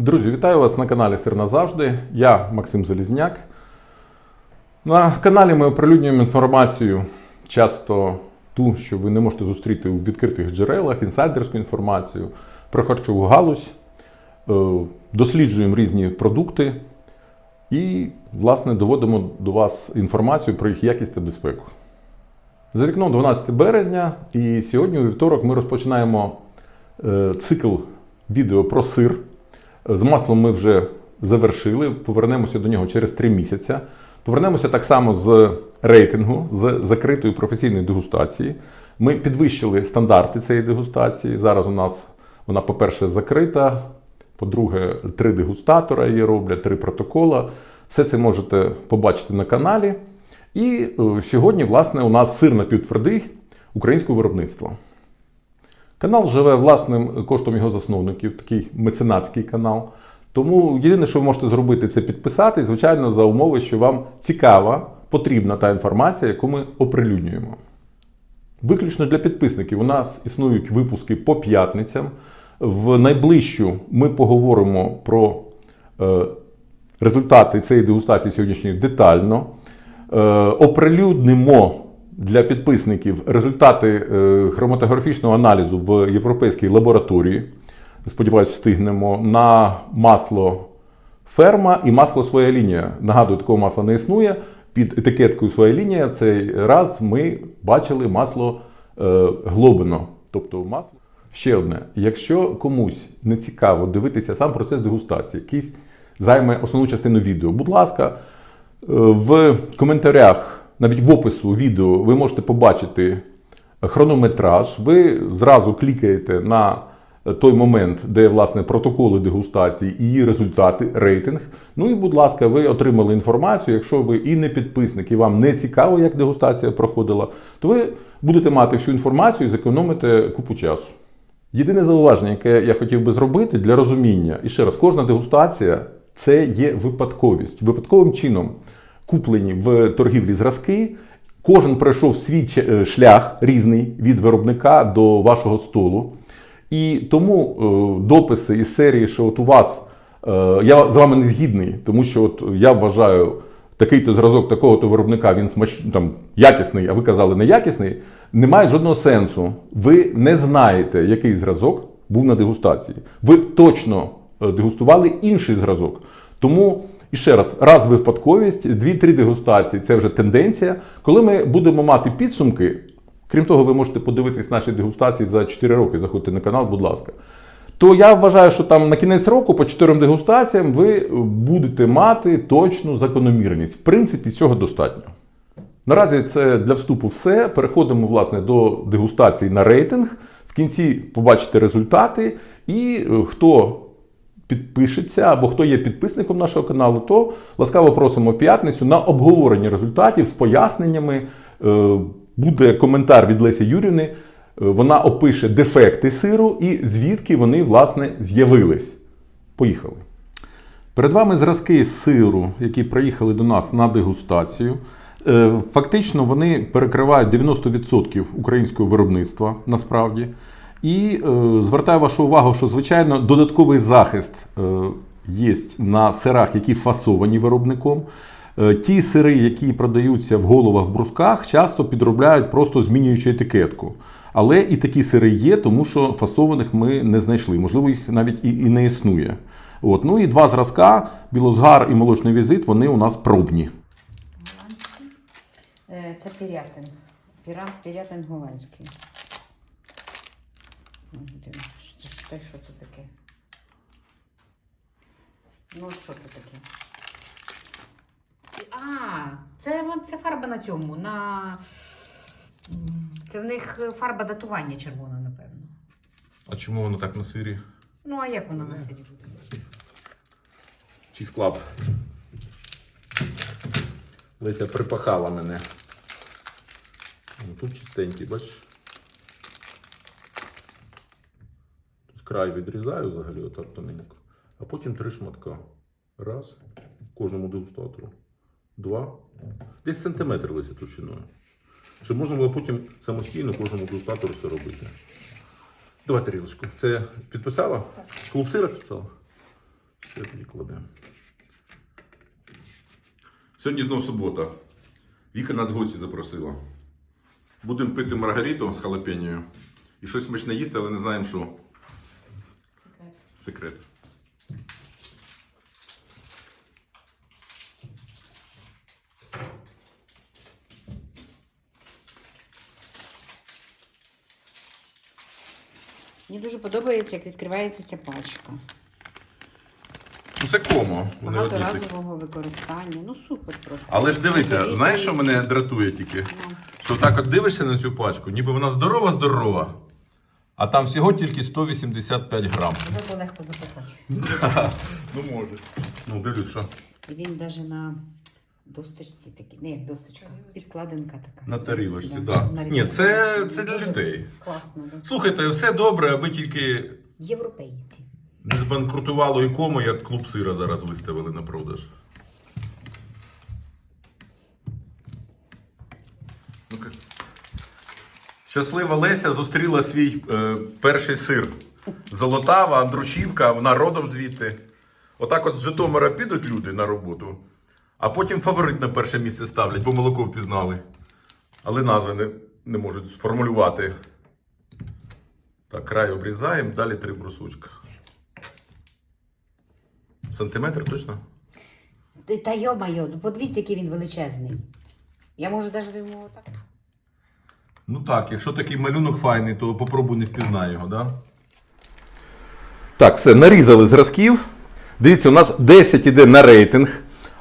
Друзі, вітаю вас на каналі Сир назавжди. Я Максим Залізняк. На каналі ми оприлюднюємо інформацію, часто ту, що ви не можете зустріти у відкритих джерелах, інсайдерську інформацію про харчову галузь. Е, Досліджуємо різні продукти і, власне, доводимо до вас інформацію про їх якість та безпеку. За вікном 12 березня, і сьогодні, у вівторок, ми розпочинаємо е, цикл відео про сир. З маслом ми вже завершили. Повернемося до нього через 3 місяці. Повернемося так само з рейтингу, з закритої професійної дегустації. Ми підвищили стандарти цієї дегустації. Зараз у нас вона, по-перше, закрита. По-друге, три дегустатора її роблять, три протокола. Все це можете побачити на каналі. І е, сьогодні, власне, у нас сир напівтвердий українського виробництва. Канал живе власним коштом його засновників, такий меценатський канал. Тому єдине, що ви можете зробити, це підписати, звичайно, за умови, що вам цікава, потрібна та інформація, яку ми оприлюднюємо. Виключно для підписників у нас існують випуски по п'ятницям. В найближчу ми поговоримо про е, результати цієї дегустації сьогоднішньої детально. Е, оприлюднимо для підписників результати е, хроматографічного аналізу в європейській лабораторії. Сподіваюсь, встигнемо на масло ферма і масло своя лінія. Нагадую, такого масла не існує. Під етикеткою своя лінія в цей раз ми бачили масло е, глобино. Тобто масло. Ще одне: якщо комусь не цікаво дивитися сам процес дегустації, якийсь займе основну частину відео, будь ласка, е, в коментарях, навіть в опису відео, ви можете побачити хронометраж. Ви зразу клікаєте на той момент, де власне протоколи дегустації і її результати, рейтинг. Ну і, будь ласка, ви отримали інформацію. Якщо ви і не підписник, і вам не цікаво, як дегустація проходила, то ви будете мати всю інформацію і зекономите купу часу. Єдине зауваження, яке я хотів би зробити для розуміння, і ще раз, кожна дегустація це є випадковість. Випадковим чином куплені в торгівлі зразки. Кожен пройшов свій е, шлях різний від виробника до вашого столу. І тому е, дописи із серії, що от у вас е, я з вами не згідний, тому що от я вважаю такий-то зразок такого-то виробника, він смач... там, якісний, а ви казали неякісний, не має жодного сенсу. Ви не знаєте, який зразок був на дегустації. Ви точно дегустували інший зразок. Тому і ще раз, раз випадковість, дві-три дегустації це вже тенденція. Коли ми будемо мати підсумки, крім того, ви можете подивитись наші дегустації за 4 роки. Заходьте на канал, будь ласка. То я вважаю, що там на кінець року по чотирьом дегустаціям ви будете мати точну закономірність. В принципі, цього достатньо. Наразі це для вступу все. Переходимо власне до дегустації на рейтинг. В кінці побачите результати. І е, хто підпишеться або хто є підписником нашого каналу, то ласкаво просимо в п'ятницю на обговорення результатів з поясненнями. Е, Буде коментар від Лесі Юрівни. Е, Вона опише дефекти сиру і звідки вони власне з'явились. Поїхали. Перед вами зразки сиру, які приїхали до нас на дегустацію. Е, Фактично вони перекривають 90% українського виробництва насправді. І е, звертаю вашу увагу, що звичайно додатковий захист е, є на сирах, які фасовані виробником. Е, Ті сири, які продаються в головах в брусках, часто підробляють просто змінюючи етикетку. Але і такі сири є, тому що фасованих ми не знайшли. Можливо, їх навіть і, і не існує. От. Ну і два зразка, білозгар і молочний візит, вони у нас пробні. Е, Це пірятин. Пірятин голландський. Ну, Це що це таке? Ну, от що це таке? А, це, це фарба на цьому. На... Це в них фарба датування червона, напевно. А чому воно так на сирі? Ну, а як вона на селі буде? Чи вклад? Леся припахала мене. Тут чистенький, бачиш? Край відрізаю взагалі отак тоненько. А потім три шматка. Раз. Кожному дегустатору. Два. Десь сантиметр Леся товщиною. Щоб можна було потім самостійно кожному дегустатору все робити. Давай тарілочку. Це підписала? Клуб сира підписала? Все тоді кладемо. Сьогодні знов субота. Віка нас в гості запросила. Будемо пити маргариту з халапеньою. І щось смачне їсти, але не знаємо що. Секрет. Мені дуже подобається, як відкривається ця пачка. Ну це комо. Вони одні такі. Багаторазового використання. Ну супер просто. Але ж дивися, Відповідно, знаєш, що мене дратує тільки? ну, Що так от дивишся на цю пачку, ніби вона здорова-здорова, а там всього тільки 185 грам. Зато легко запитати. Ну може. Ну, дивлюсь, що І він навіть на досточці такий, не як досточка, підкладинка така. на тарілочці, так. Да. Ні, це, це для людей. Класно, да. Слухайте, все добре, аби тільки Європейці. не збанкрутувало і кому, як клуб сира зараз виставили на продаж. Ну-ка. Щаслива Леся зустріла свій е, перший сир. Золотава, Андрушівка, вона родом звідти. Отак от з Житомира підуть люди на роботу, а потім фаворит на перше місце ставлять, бо молоко впізнали. Але назви не, не можуть сформулювати. Так, край обрізаємо, далі три брусочка. Сантиметр точно? Та йо-майо, ну подивіться, який він величезний. Я можу навіть йому так. Ну так, якщо такий малюнок файний, то попробуй не впізнай його, да? Так, все, нарізали зразків. Дивіться, у нас 10 іде на рейтинг.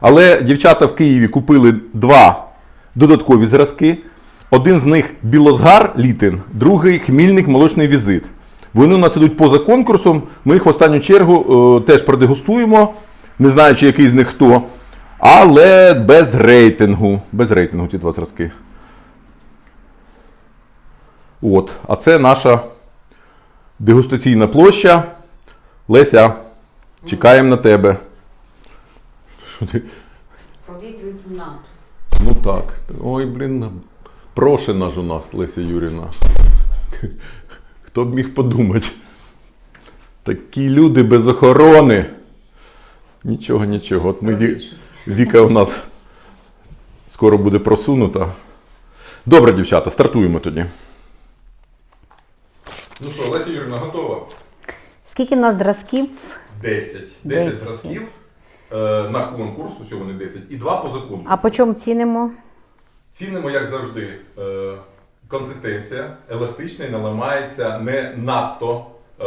Але дівчата в Києві купили два додаткові зразки. Один з них білозгар літин, другий хмільник молочний візит. Вони у нас ідуть поза конкурсом. Ми їх в останню чергу е, теж продегустуємо, не знаючи, який з них хто. Але без рейтингу. Без рейтингу ці два зразки. От, а це наша дегустаційна площа. Леся, чекаємо на тебе. Що ти? Кімнату. Ну так. Ой, блін. Прошена ж у нас Леся Юріна. Хто б міг подумати? Такі люди без охорони. Нічого, нічого. От ми Ві... Віка у нас скоро буде просунута. Добре, дівчата, стартуємо тоді. Ну що, Леся Юріна, готова? Скільки у нас зразків? 10. 10 Десять. зразків е, на конкурс, усього не 10, і 2 поза конкурс. А по чому цінимо? Цінимо, як завжди, е, консистенція, еластичний, не ламається, не надто е,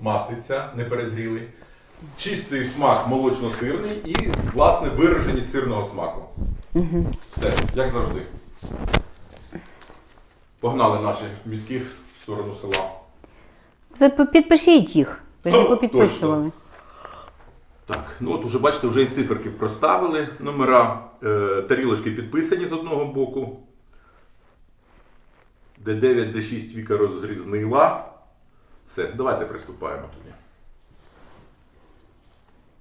маститься, не перезрілий. Чистий смак молочно-сирний і, власне, вираженість сирного смаку. Все, як завжди. Погнали наші міські в сторону села. Ви підпишіть їх. Ви ж не О, попідписували. Так, ну от уже бачите, вже і циферки проставили. Номера е, тарілочки підписані з одного боку. Д9, Д6 Віка розрізнила. Все, давайте приступаємо тоді.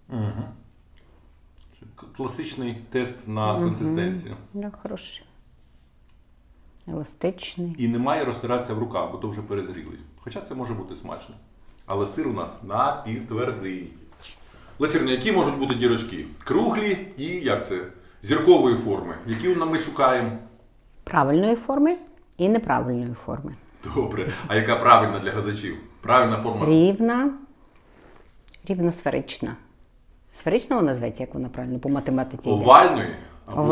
Угу. Класичний тест на консистенцію. Да, хороший. Еластичний. І не має розтиратися в руках, бо то вже перезрілий. Хоча це може бути смачно. Але сир у нас напівтвердий. Лесірне, які можуть бути дірочки? Круглі і як це? Зіркової форми. Які ми шукаємо? Правильної форми і неправильної форми. Добре. А яка правильна для глядачів? Правильна форма. Рівна, рівносферична. Сферична вона зветься, як вона правильно по математиці. Овальної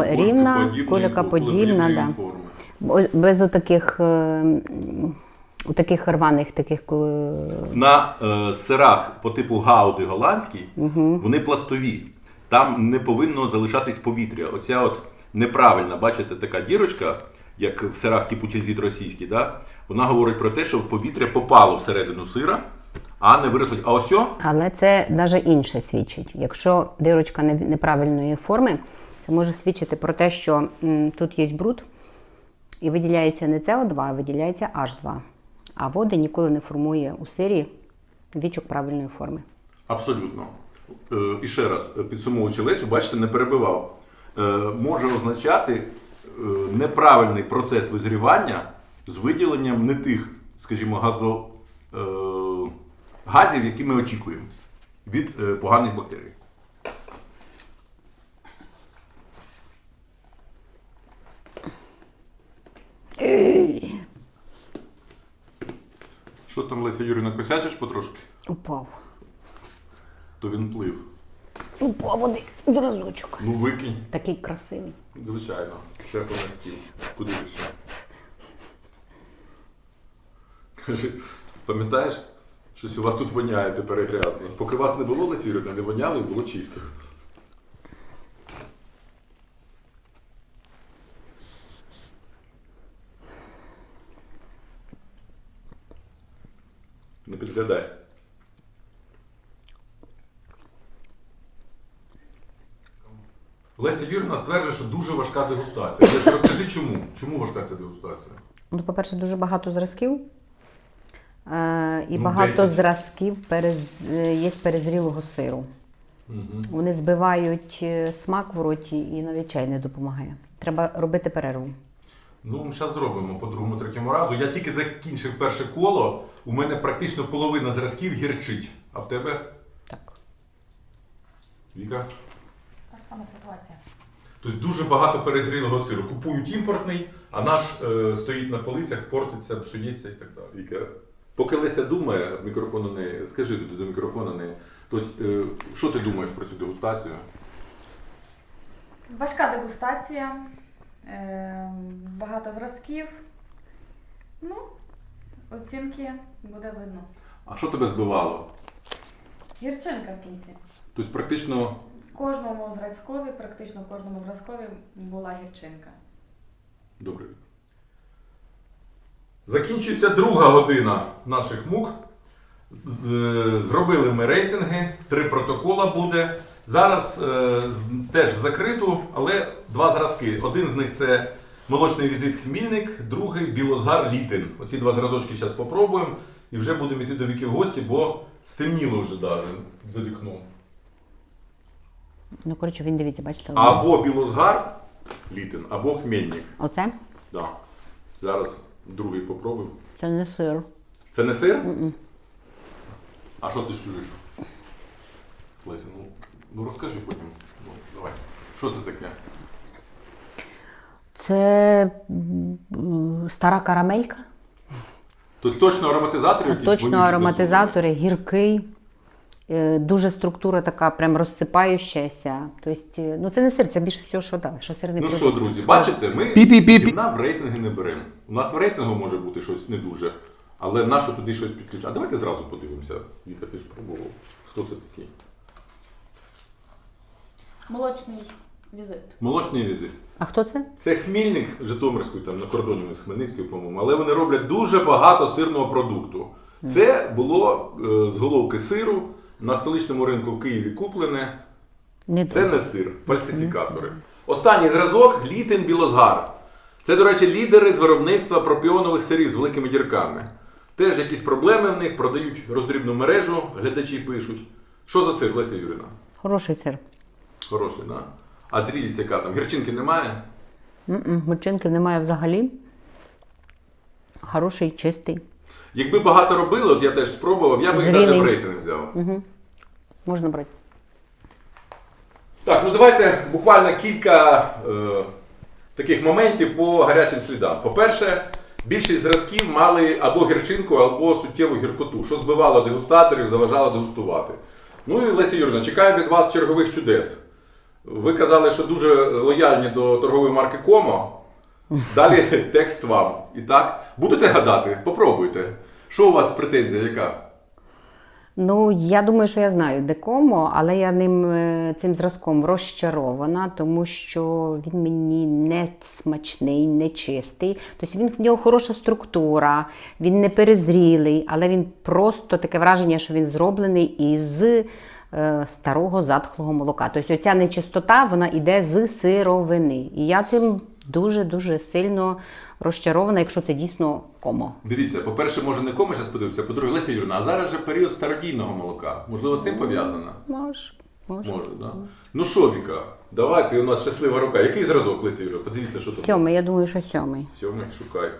рівна, куликоподібна, да. форми. Без отаких, е, у таких рваних таких е, На е, сирах по типу гауди голландський вони пластові. Там не повинно залишатись повітря. Оця от неправильна, бачите, така дірочка, як в сирах типу тільзіт російський, да? вона говорить про те, що повітря попало всередину сира, а не виросло. А ось Але це навіть інше свідчить. Якщо дирочка неправильної форми, це може свідчити про те, що тут є бруд і виділяється не СО2, а виділяється H2. А води ніколи не формує у сирі вічок правильної форми. Абсолютно. Е, І ще раз, е, підсумовуючи Лесю, бачите, не перебивав. Е, Може означати неправильний процес визрівання з виділенням не тих, скажімо, газо, газів, які ми очікуємо. від поганих бактерій. Що там, Леся Юрійовна, косячиш потрошки? Упав. То він плив. Упав води зразочок. Ну викинь. Такий красивий. Звичайно, шефу на стіл. Куди ще? Каже, пам'ятаєш, щось у вас тут воняє тепер грязно. Поки вас не було, Лесі Юрівна, не воняло і було чисто. Не підглядай. Леся Юрівна стверджує, що дуже важка дегустація. Леся, Розкажи чому? Чому важка ця дегустація? Ну, по-перше, дуже багато зразків. Е, і Ну, багато 10. зразків перез, е, є перезрілого сиру. Угу. Вони збивають е, смак в роті і навіть чай не допомагає. Треба робити перерву. Ну, зараз зробимо по другому, третьому разу. Я тільки закінчив перше коло. У мене практично половина зразків гірчить. А в тебе, Так. Віка? Та сама ситуація. Тобто дуже багато перезрілого сиру. Купують імпортний, а наш е, стоїть на полицях, портиться, псується і так далі. Віка. Поки Леся думає, мікрофону не скажи туди до мікрофона не. Тобто, е, що ти думаєш про цю дегустацію? Важка дегустація, е, багато зразків. Ну, оцінки буде видно. А що тебе збивало? Гірчинка в кінці. Тобто, практично кожному зразкові, практично в кожному зразкові була гірчинка. Добре. Закінчується друга година наших мук. Зробили ми рейтинги, три протокола буде. Зараз е, теж в закриту, але два зразки. Один з них це молочний візит Хмільник, другий білозгар Літин. Оці два зразочки зараз попробуємо і вже будемо йти до віки в гості, бо стемніло вже навіть за вікном. Ну, коротше, він дивіться, бачите? Або білозгар Літин, або Хмельник. Оце? Да. Зараз другий попробуємо. Це не сир. Це не сир? М-м. А що ти чуєш? Леся, ну, ну розкажи потім. Ну, давай. Що це таке? Це м, стара карамелька. Тобто точно ароматизатори якісь? Точно ароматизатори, гіркий. Е, Дуже структура така, прям розсипаючася. Тобто, е, ну це не сир, це більше всього, що да, що сирний Ну що, друзі, бачите, ми гімна в рейтинги не беремо. У нас в рейтингу може бути щось не дуже, але нащо туди щось підключати? А давайте зразу подивимося. Віка, ти ж пробував. Хто це такий? Молочний візит. Молочний візит. А хто це? Це Хмільник Житомирської, там на кордоні з Хмельницькою, по-моєму, але вони роблять дуже багато сирного продукту. Це було е, з головки сиру на столичному ринку в Києві куплене. Не Це не сир, фальсифікатори. Останній зразок літин білозгар. Це, до речі, лідери з виробництва пропіонових сирів з великими дірками. Теж якісь проблеми в них, продають роздрібну мережу, глядачі пишуть. Що за сир, Леся Юріна? Хороший сир. Хороший, да? А зрілість яка там? Гірчинки немає? М-м, Горчинки немає взагалі. Хороший, чистий. Якби багато робили, от я теж спробував, я би їх навіть в рейтинг взяв. Угу. Можна брати. Так, ну давайте буквально кілька е, таких моментів по гарячим слідам. По-перше, більшість зразків мали або гірчинку, або суттєву гіркоту, що збивало дегустаторів, заважало дегустувати. Ну і Леся Юрівна, чекаю від вас чергових чудес. Ви казали, що дуже лояльні до торгової марки Комо. Далі текст вам. І так, будете гадати? Попробуйте. Що у вас претензія, яка? Ну, я думаю, що я знаю декомо, але я ним е, цим зразком розчарована, тому що він мені не смачний, не чистий. Тобто він в нього хороша структура, він не перезрілий, але він просто таке враження, що він зроблений із е, старого затхлого молока. Тобто оця нечистота вона йде з сировини. І я цим дуже-дуже сильно розчарована, якщо це дійсно комо. Дивіться, по-перше, може не комо, зараз подивитися, по-друге, Леся Юрна, а зараз же період стародійного молока. Можливо, з цим пов'язано? Може, може. Може. Да? Ну що, Віка, давайте, у нас щаслива рука. Який зразок, Леся Юрна? Подивіться, що там. Сьомий, я думаю, що сьомий. Сьомий, шукай.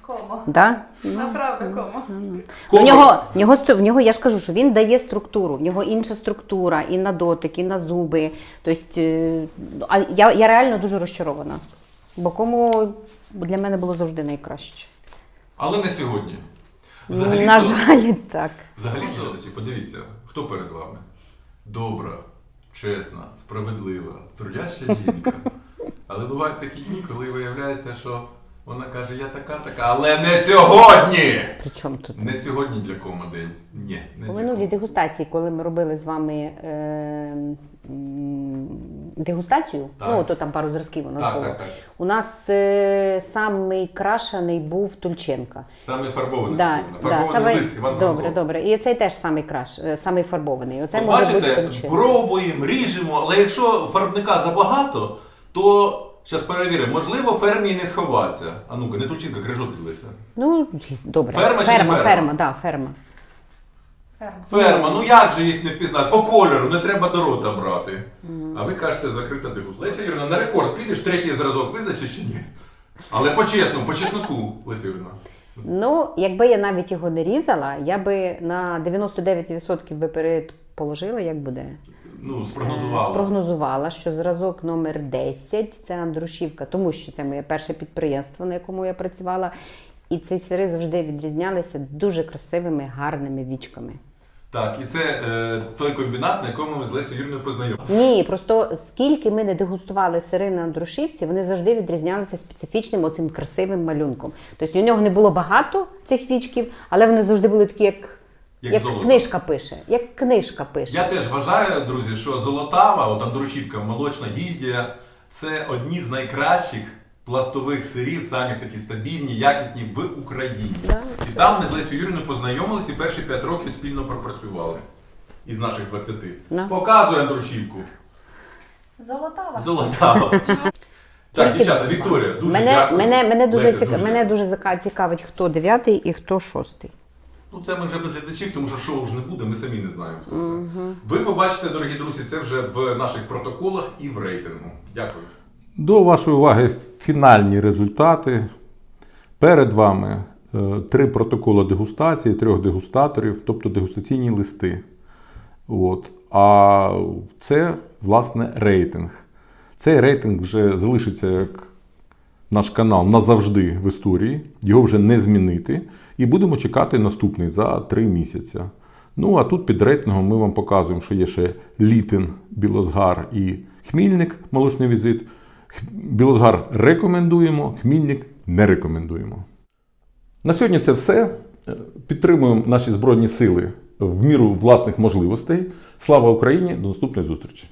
Комо. Да? Направда комо. В нього, в, нього, в нього, я ж кажу, що він дає структуру, в нього інша структура і на дотик, і на зуби. Тобто, е, а я, я реально дуже розчарована. Бо кому для мене було завжди найкраще. Але не сьогодні. на жаль, так. Взагалі, глядачі, подивіться, хто перед вами? Добра, чесна, справедлива, трудяща жінка. Але бувають такі дні, коли виявляється, що вона каже, я така, така, але не сьогодні! Причому тут? Не сьогодні для кого день. Ні, не У для минулій кого. дегустації, коли ми робили з вами е, м, дегустацію, Так. ну то там пару зразків у нас Так, було. так, так. У нас е, самий крашений був Тульченка. Саме фарбований. Да, абсолютно. да, Фарбований самий- лис Іван добре, Франко. добре. І цей теж самий краш, е, самий фарбований. Оце От може бути Бачите, Тульченка. пробуємо, ріжемо, але якщо фарбника забагато, то зараз перевіримо, можливо, фермі і не сховатися. А ну-ка, не тучинка, крижок підлися. Ну, добре. Ферма чи не ферма, ферма? ферма, да, ферма. Ферма. Ферма, ну як же їх не впізнати? По кольору, не треба до рота брати. А ви кажете, закрита дегустація. Леся Юрівна, на рекорд підеш, третій зразок визначиш чи ні? Але по-чесному, по чесноку, Леся Юрівна. Ну, якби я навіть його не різала, я би на 99% би передположила, як буде. Ну, Е, спрогнозувала. Спрогнозувала, що зразок номер 10 це Андрушівка, тому що це моє перше підприємство, на якому я працювала. І ці сири завжди відрізнялися дуже красивими, гарними вічками. Так, і це е, той комбінат, на якому ми з Лесею Юрівною познайомилися. Ні, просто скільки ми не дегустували сири на Андрушівці, вони завжди відрізнялися специфічним оцим красивим малюнком. Тобто у нього не було багато цих вічків, але вони завжди були такі, як, Як як, золото. книжка пише. Як книжка пише. Я теж вважаю, друзі, що Золотава, от Андрушівка, молочна гільдія, це одні з найкращих пластових сирів, самі такі стабільні, якісні в Україні. Да. І там ми з Лесю Юрівною познайомилися і перші 5 років спільно пропрацювали. Із наших 20. Да. Показуй Андрушівку. Золотава. Золотава. Так, Тільки- дівчата, Вікторія, дуже мене, дякую. мене, мене, дуже, Леся, ціка... мене дуже цікавить, хто дев'ятий і хто шостий. Ну, це ми вже без глядачів, тому що шоу ж не буде, ми самі не знаємо, хто це. Ви побачите, дорогі друзі, це вже в наших протоколах і в рейтингу. Дякую. До вашої уваги фінальні результати. Перед вами е, три протоколи дегустації, трьох дегустаторів, тобто дегустаційні листи. От. А це, власне, рейтинг. Цей рейтинг вже залишиться як наш канал назавжди в історії, його вже не змінити. І будемо чекати наступний за три місяці. Ну а тут під рейтингом ми вам показуємо, що є ще Літин, Білозгар і Хмільник, молочний візит. Білозгар рекомендуємо, Хмільник не рекомендуємо. На сьогодні це все. Е, Підтримуємо наші Збройні Сили в міру власних можливостей. Слава Україні! До наступної зустрічі!